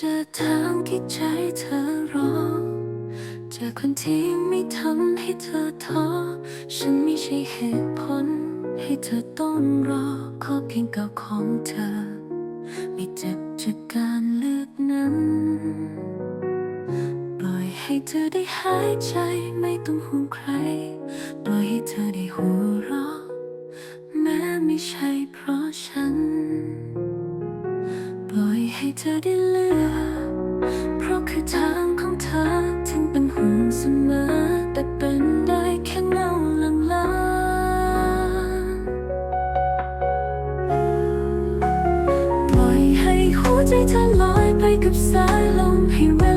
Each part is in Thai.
จะทางคิดใจเธอรอ จากคนที่ไม่ทำให้เธอท้อ ฉันไม่ใช่เหตุผล ให้เธอต้องรอขอเพียงก่าของเธอ ไม่เจ็บจากการเลือกนั้นปล่อยให้เธอได้หายใจไม่ต้องห่วงใคร ปล่อยให้เธอได้หัวเราะแม้ไม่ใช่เพราะฉัน ปล่อยให้เธอได้เลือก ใจเธอลอยไปกับสายลมให้เว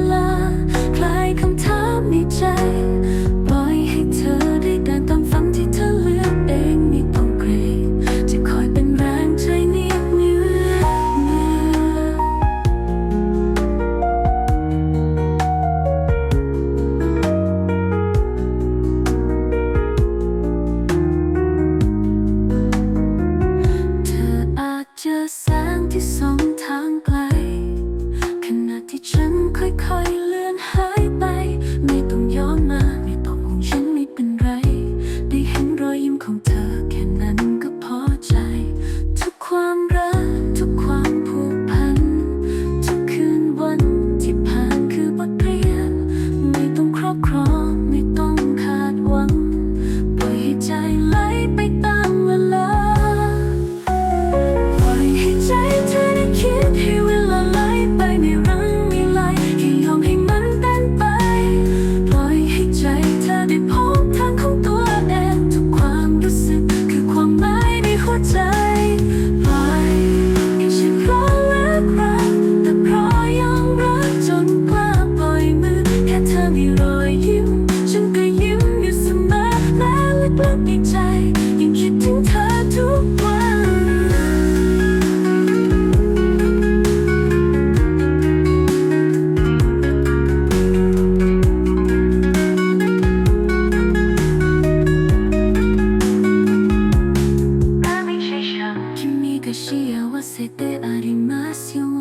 ปลื้มในใจ ยังคิดถึงเธอทุกวัน私合わせてありますよ